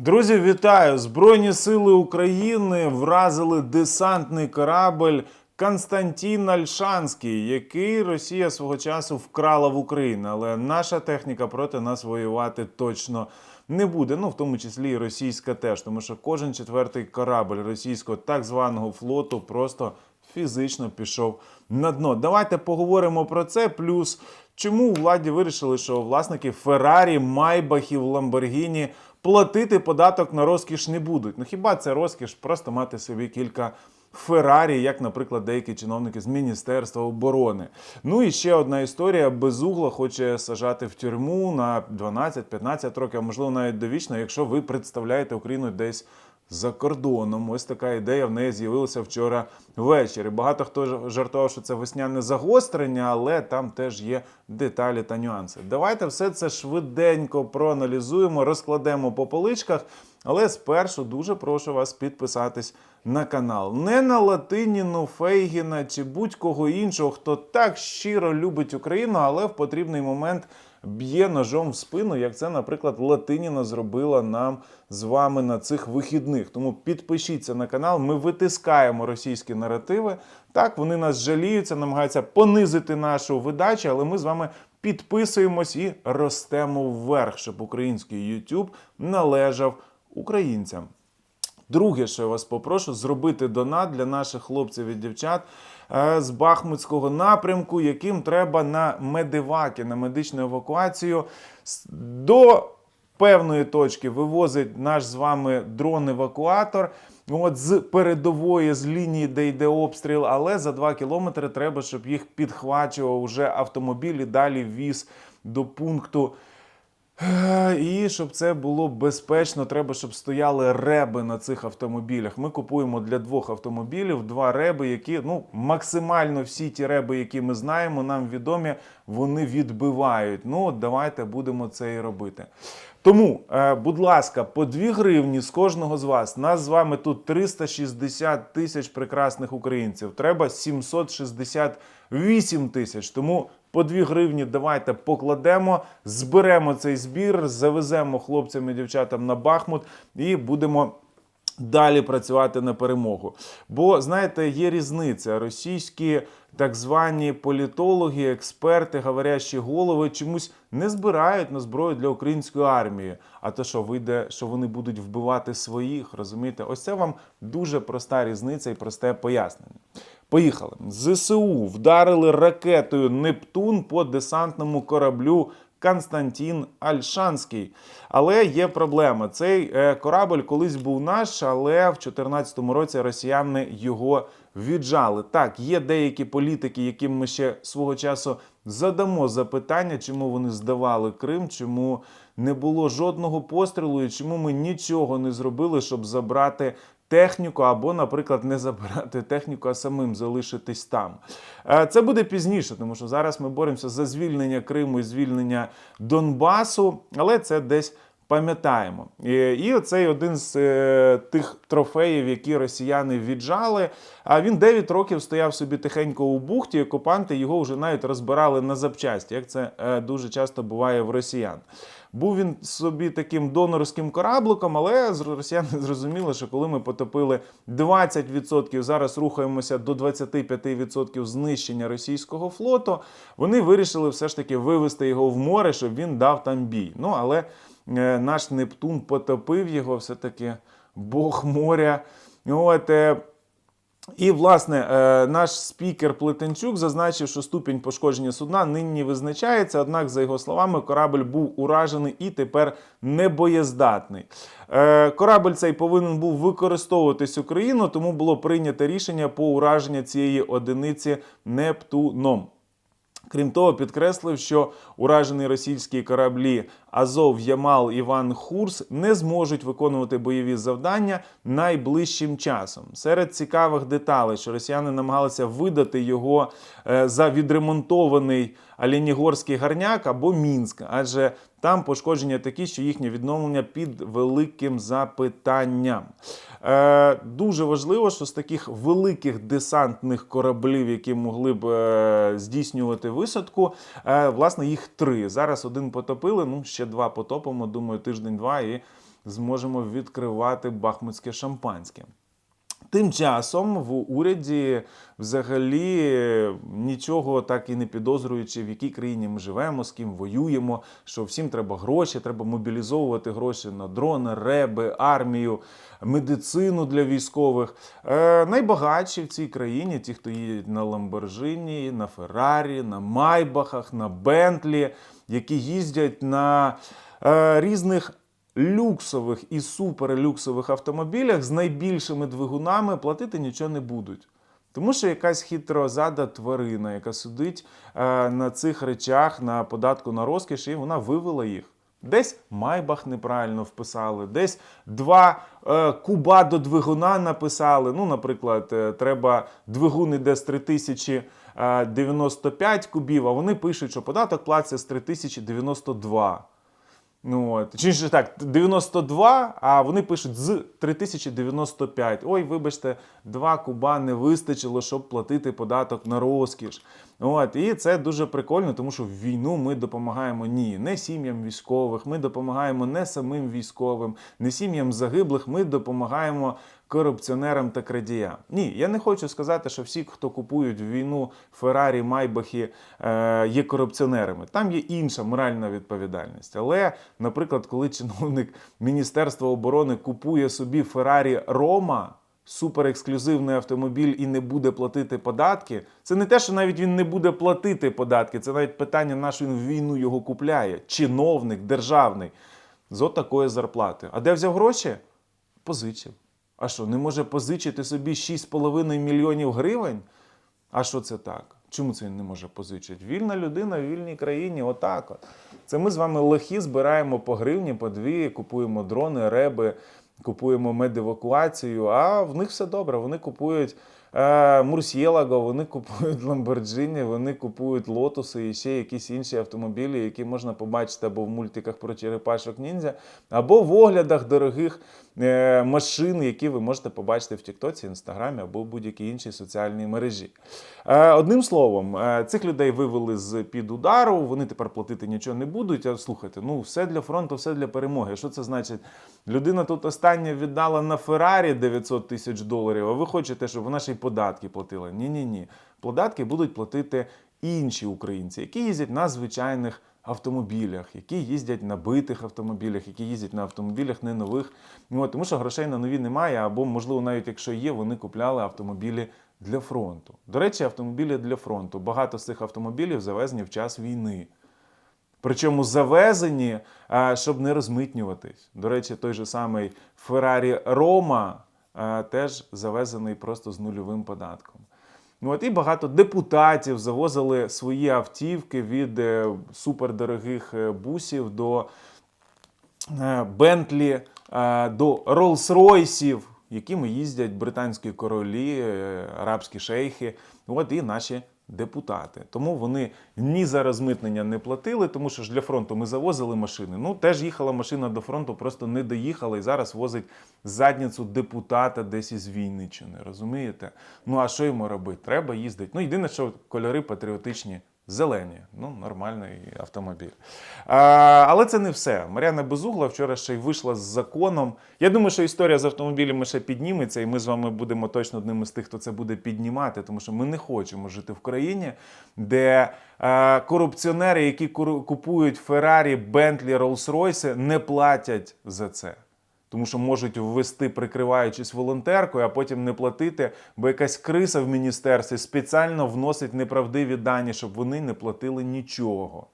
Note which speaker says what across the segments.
Speaker 1: Друзі, вітаю! Збройні сили України вразили десантний корабль Константін Альшанський, який Росія свого часу вкрала в Україну. Але наша техніка проти нас воювати точно не буде. Ну, в тому числі і російська теж, тому що кожен четвертий корабль російського так званого флоту просто фізично пішов на дно. Давайте поговоримо про це. Плюс чому владі вирішили, що власники Феррарі, Майбахів, Ламборгіні платити податок на розкіш не будуть. Ну хіба це розкіш просто мати собі кілька Феррарі, як, наприклад, деякі чиновники з Міністерства оборони. Ну і ще одна історія: безугла хоче сажати в тюрму на 12-15 років, а можливо навіть довічно, якщо ви представляєте Україну десь. За кордоном, ось така ідея в неї з'явилася вчора ввечері. Багато хто жартував, що це весняне загострення, але там теж є деталі та нюанси. Давайте все це швиденько проаналізуємо, розкладемо по поличках. Але спершу дуже прошу вас підписатись на канал. Не на Латиніну, Фейгіна чи будь-кого іншого, хто так щиро любить Україну, але в потрібний момент б'є ножом в спину, як це, наприклад, Латиніна зробила нам з вами на цих вихідних. Тому підпишіться на канал. Ми витискаємо російські наративи. Так, вони нас жаліються, намагаються понизити нашу видачу, але ми з вами підписуємось і ростемо вверх, щоб український YouTube належав українцям. Друге, що я вас попрошу, зробити донат для наших хлопців і дівчат з Бахмутського напрямку, яким треба на медиваки, на медичну евакуацію до певної точки вивозить наш з вами дрон-евакуатор. От з передової з лінії, де йде обстріл, але за 2 кілометри треба, щоб їх підхвачував уже автомобіль і далі віз до пункту Е, І щоб це було безпечно, треба, щоб стояли реби на цих автомобілях. Ми купуємо для двох автомобілів два реби, які ну максимально всі ті реби, які ми знаємо, нам відомі, вони відбивають. Ну, давайте будемо це і робити. Тому, е, будь ласка, по 2 гривні з кожного з вас. Нас з вами тут 360 тисяч прекрасних українців. Треба 768 тисяч. Тому по 2 гривні давайте покладемо, зберемо цей збір, завеземо хлопцям і дівчатам на Бахмут і будемо. Далі працювати на перемогу. Бо знаєте, є різниця. Російські так звані політологи, експерти, говорящі голови чомусь не збирають на зброю для української армії. А то що вийде, що вони будуть вбивати своїх, розумієте? Ось це вам дуже проста різниця і просте пояснення. Поїхали. ЗСУ вдарили ракетою Нептун по десантному кораблю Константін Альшанський. Але є проблема. Цей е, корабль колись був наш, але в 2014 році росіяни його віджали. Так, є деякі політики, яким ми ще свого часу задамо запитання, чому вони здавали Крим, чому не було жодного пострілу і чому ми нічого не зробили, щоб забрати техніку, або, наприклад, не забирати техніку, а самим залишитись там. Е, Це буде пізніше, тому що зараз ми боремося за звільнення Криму і звільнення Донбасу, але це десь. Пам'ятаємо, і, оцей один з е, тих трофеїв, які росіяни віджали. А він 9 років стояв собі тихенько у бухті. Окупанти його вже навіть розбирали на запчасті, як це е, дуже часто буває в росіян. Був він собі таким донорським корабликом, але росіяни зрозуміли, що коли ми потопили 20%, зараз рухаємося до 25% знищення російського флоту. Вони вирішили все ж таки вивести його в море, щоб він дав там бій. Ну але наш Нептун потопив його, все-таки Бог моря. От, е, і, власне, е, наш спікер Плетенчук зазначив, що ступінь пошкодження судна нині визначається. Однак, за його словами, корабль був уражений і тепер небоєздатний. Е, Корабль цей повинен був використовуватись Україною, тому було прийнято рішення по ураженню цієї одиниці Нептуном. Крім того, підкреслив, що уражені російські кораблі Азов, Ямал, Іван Хурс не зможуть виконувати бойові завдання найближчим часом. Серед цікавих деталей, що росіяни намагалися видати його е, за відремонтований Алінігорський гарняк або Мінськ, адже там пошкодження такі, що їхнє відновлення під великим запитанням. Е, дуже важливо, що з таких великих десантних кораблів, які могли б е, здійснювати висадку, е, власне, їх три. Зараз один потопили, ну ще два потопимо. Думаю, тиждень-два і зможемо відкривати бахмутське шампанське. Тим часом в уряді взагалі нічого так і не підозрюючи, в якій країні ми живемо, з ким воюємо, що всім треба гроші, треба мобілізовувати гроші на дрони, реби, армію, медицину для військових. Е, найбагатші в цій країні, ті, хто їдуть на Ламборджині, на Феррарі, на Майбахах, на Бентлі, які їздять на е, різних люксових і суперлюксових автомобілях з найбільшими двигунами платити нічого не будуть. Тому що якась хитрозада тварина, яка сидить е, на цих речах на податку на розкіш, і вона вивела їх. Десь Майбах неправильно вписали, десь два е, куба до двигуна написали. Ну, наприклад, е, треба двигун іде з 3095 кубів, а вони пишуть, що податок платиться з 3092. Ну, от. Чи так, 92, а вони пишуть з 3095. Ой, вибачте, 2 куба не вистачило, щоб платити податок на розкіш. От. І це дуже прикольно, тому що в війну ми допомагаємо ні, не сім'ям військових, ми допомагаємо не самим військовим, не сім'ям загиблих, ми допомагаємо корупціонерам та крадіям. Ні, я не хочу сказати, що всі, хто купують в війну Феррарі, Майбахи, е, є корупціонерами. Там є інша моральна відповідальність. Але, наприклад, коли чиновник Міністерства оборони купує собі Феррарі Рома. Суперексклюзивний автомобіль і не буде платити податки. Це не те, що навіть він не буде платити податки, це навіть питання, на що він в війну його купляє. Чиновник державний з от такої зарплати. А де взяв гроші? Позичив. А що, не може позичити собі 6,5 мільйонів гривень? А що це так? Чому це він не може позичити? Вільна людина в вільній країні, отак. От. Це ми з вами лохи збираємо по гривні, по дві, купуємо дрони, реби, купуємо медевакуацію, а в них все добре. Вони купують е, Мурсьєлаго, вони купують Ламборджині, вони купують лотуси і ще якісь інші автомобілі, які можна побачити або в мультиках про черепашок ніндзя, або в оглядах дорогих машин, які ви можете побачити в Тіктоці, Інстаграмі або будь-якій іншій соціальній мережі. Е, одним словом, е, цих людей вивели з під удару, вони тепер платити нічого не будуть. А слухайте, ну все для фронту, все для перемоги. Що це значить? Людина тут остання віддала на Феррарі 900 тисяч доларів, а ви хочете, щоб вона ще й податки платила? Ні, ні, ні. Податки будуть платити інші українці, які їздять на звичайних автомобілях, які їздять на битих автомобілях, які їздять на автомобілях не нових. От, тому що грошей на нові немає, або, можливо, навіть якщо є, вони купляли автомобілі для фронту. До речі, автомобілі для фронту. Багато з цих автомобілів завезені в час війни. Причому завезені, щоб не розмитнюватись. До речі, той же самий Ferrari Roma а, теж завезений просто з нульовим податком. От і багато депутатів завозили свої автівки від е, супердорогих е, бусів до е, Бентлі, до Роллс-Ройсів, якими їздять британські королі, арабські шейхи, от і наші депутати. Тому вони ні за розмитнення не платили, тому що ж для фронту ми завозили машини. Ну, теж їхала машина до фронту, просто не доїхала і зараз возить задницю депутата десь із Вінниччини, розумієте? Ну а що йому робити? Треба їздити. Ну, єдине, що кольори патріотичні. Зелені, ну нормальний автомобіль. А, але це не все. Мар'яна Безугла вчора ще й вийшла з законом. Я думаю, що історія з автомобілями ще підніметься, і ми з вами будемо точно одним із тих, хто це буде піднімати, тому що ми не хочемо жити в країні, де е, корупціонери, які купують Феррарі, Бентлі, Роллс-Ройси, не платять за це. Тому що можуть ввести, прикриваючись волонтеркою, а потім не платити, бо якась криса в міністерстві спеціально вносить неправдиві дані, щоб вони не платили нічого.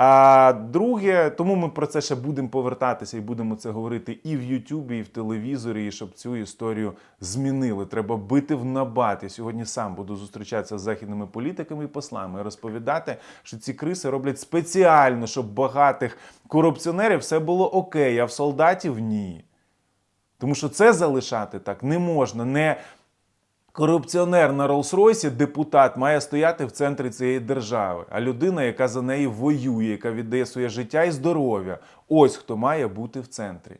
Speaker 1: А друге, тому ми про це ще будемо повертатися і будемо це говорити і в Ютубі, і в телевізорі, і щоб цю історію змінили. Треба бити в набат. Я сьогодні сам буду зустрічатися з західними політиками і послами і розповідати, що ці криси роблять спеціально, щоб багатих корупціонерів все було окей, а в солдатів ні. Тому що це залишати так не можна. Не корупціонер на Роллс-Ройсі, депутат, має стояти в центрі цієї держави, а людина, яка за неї воює, яка віддає своє життя і здоров'я, ось хто має бути в центрі.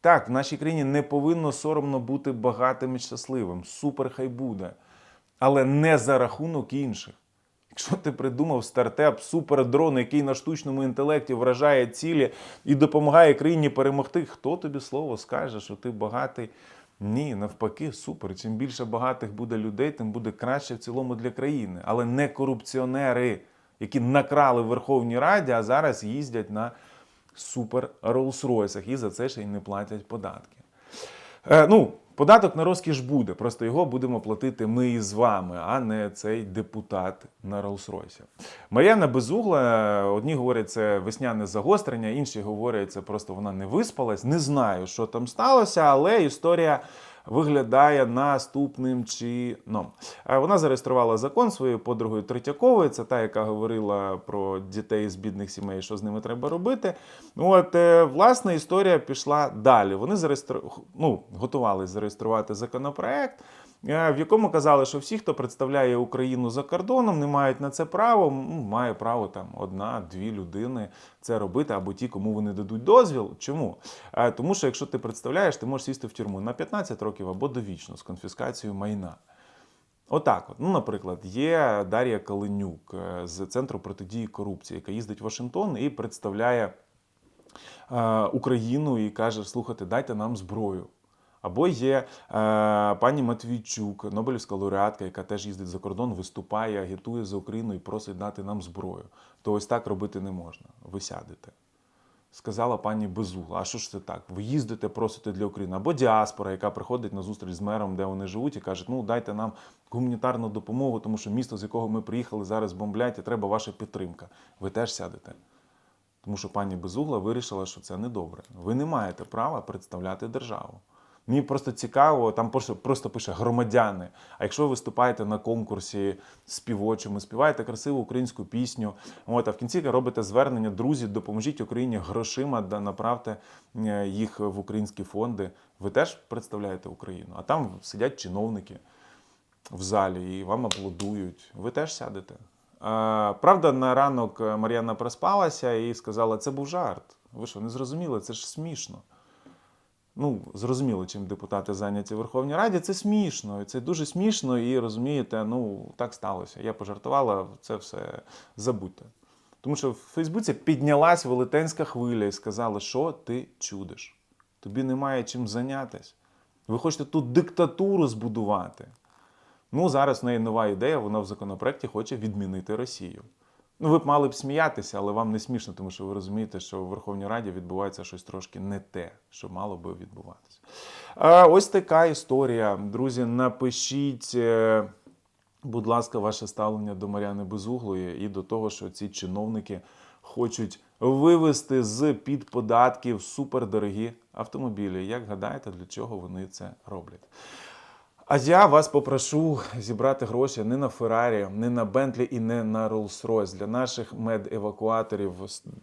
Speaker 1: Так, в нашій країні не повинно соромно бути багатим і щасливим. Супер хай буде. Але не за рахунок інших. Якщо ти придумав стартап, супердрон, який на штучному інтелекті вражає цілі і допомагає країні перемогти, хто тобі слово скаже, що ти багатий? Ні, навпаки, супер. Чим більше багатих буде людей, тим буде краще в цілому для країни. Але не корупціонери, які накрали в Верховній Раді, а зараз їздять на супер Роллс-Ройсах і за це ще й не платять податки. Е, ну, податок на розкіш буде, просто його будемо платити ми із вами, а не цей депутат на Роллс-Ройсі. Мар'яна Безугла, одні говорять, це весняне загострення, інші говорять, це просто вона не виспалась. Не знаю, що там сталося, але історія. Виглядає наступним чином. Е, Вона зареєструвала закон своєю подругою Третьяковою. Це та, яка говорила про дітей з бідних сімей, що з ними треба робити. От, е, власне, історія пішла далі. Вони зареєстру... ну, готувалися зареєструвати законопроект, в якому казали, що всі, хто представляє Україну за кордоном, не мають на це право. Має право там одна-дві людини це робити, або ті, кому вони дадуть дозвіл. Чому? Е, Тому що якщо ти представляєш, ти можеш сісти в тюрму на 15 років або довічно з конфіскацією майна. Отак, от. Ну, наприклад, є Дар'я Калинюк е, з центру протидії корупції, яка їздить в Вашингтон і представляє е, Україну і каже: слухайте, дайте нам зброю. Або є е, пані Матвійчук, Нобелівська лауреатка, яка теж їздить за кордон, виступає, агітує за Україну і просить дати нам зброю. То ось так робити не можна. Ви сядете. Сказала пані Безугла. А що ж це так? Ви їздите, просите для України. Або діаспора, яка приходить на зустріч з мером, де вони живуть, і каже, ну дайте нам гуманітарну допомогу, тому що місто, з якого ми приїхали, зараз бомблять, і треба ваша підтримка. Ви теж сядете. Тому що пані Безугла вирішила, що це недобре. Ви не маєте права представляти державу. Мені просто цікаво, там просто, просто пише громадяни. А якщо ви виступаєте на конкурсі співочими, співаєте красиву українську пісню, от, а в кінці робите звернення, друзі, допоможіть Україні грошима, да направте е, їх в українські фонди. Ви теж представляєте Україну, а там сидять чиновники в залі і вам аплодують. Ви теж сядете. А, правда, на ранок Мар'яна проспалася і сказала, це був жарт. Ви що, не зрозуміли? Це ж смішно. Ну, зрозуміло, чим депутати зайняті в Верховній Раді. Це смішно. і Це дуже смішно, і розумієте, ну так сталося. Я пожартувала, це все забудьте. Тому що в Фейсбуці піднялась велетенська хвиля і сказали, що ти чудиш. Тобі немає чим зайнятися. Ви хочете тут диктатуру збудувати. Ну, зараз в неї нова ідея, вона в законопроекті хоче відмінити Росію. Ну, ви б мали б сміятися, але вам не смішно, тому що ви розумієте, що в Верховній Раді відбувається щось трошки не те, що мало би відбуватися. Ось така історія. Друзі, напишіть, е, будь ласка, ваше ставлення до Мар'яни Безуглої і до того, що ці чиновники хочуть вивести з під податків супердорогі автомобілі. Як гадаєте, для чого вони це роблять? А я вас попрошу зібрати гроші не на Феррарі, не на Бентлі і не на Rolls-Royce для наших медевакуаторів.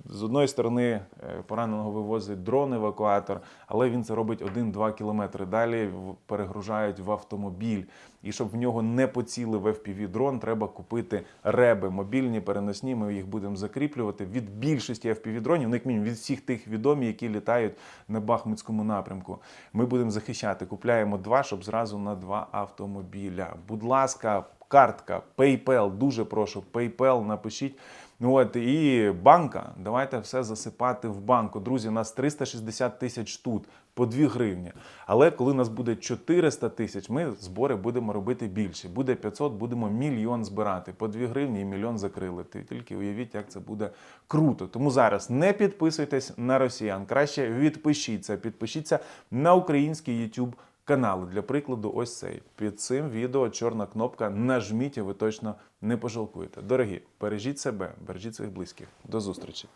Speaker 1: З- одної сторони е, пораненого вивозить дрон-евакуатор, але він це робить 1-2 кілометри. Далі перегружають в автомобіль. І щоб в нього не поцілив fpv дрон, треба купити реби мобільні, переносні. Ми їх будемо закріплювати від більшості fpv дронів, ну як мінімум від всіх тих відомі, які літають на Бахмутському напрямку. Ми будемо захищати. Купляємо два, щоб зразу на два автомобіля. Будь ласка, картка, PayPal, дуже прошу, PayPal напишіть. Ну от і банка. Давайте все засипати в банку. Друзі, нас 360 тисяч тут по 2 гривні. Але коли нас буде 400 тисяч, ми збори будемо робити більше. Буде 500, будемо мільйон збирати. По 2 гривні і мільйон закрили. Ти тільки уявіть, як це буде круто. Тому зараз не підписуйтесь на росіян. Краще відпишіться. Підпишіться на український YouTube канали. Для прикладу, ось цей. Під цим відео чорна кнопка. Нажміть, і ви точно не пожалкуєте. Дорогі, бережіть себе, бережіть своїх близьких. До зустрічі.